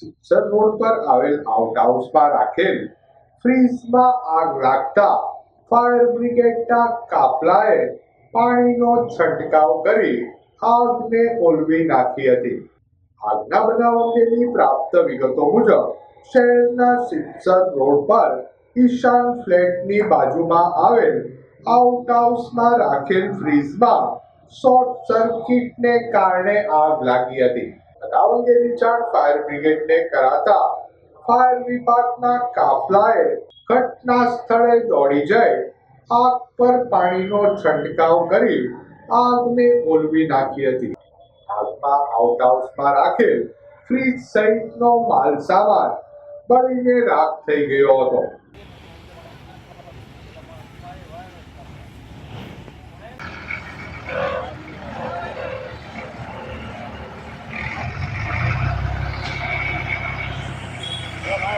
સિત્સર road પર આવેલ out હાઉસમાં રાખેલ ફ્રીજમાં આગ લાગતા ફાયર બ્રિગેડના કાફલાએ પાણીનો છંટકાવ કરી આગને ઓલવી નાખી હતી. આગના બનાવ અંગેની પ્રાપ્ત વિગતો મુજબ, શહેરના સિત્સર રોડ પર ઈશાન ફ્લેટની બાજુમાં આવેલ આઉટ હાઉસમાં રાખેલ ફ્રીજમાં શોર્ટ સર્કિટને કારણે આગ લાગી હતી. બનાવ જાણ ફાયર બ્રિગેડને કરાતા ફાયર વિભાગના કાફલાએ ઘટના સ્થળે દોડી જઈ આગ પર પાણીનો છંટકાવ કરી આગને ઓલવી નાખી હતી. આગમાં આઉટ હાઉસમાં રાખેલ ફ્રીજ સહિતનો માલ સામાન બળીને રાખ થઈ ગયો હતો.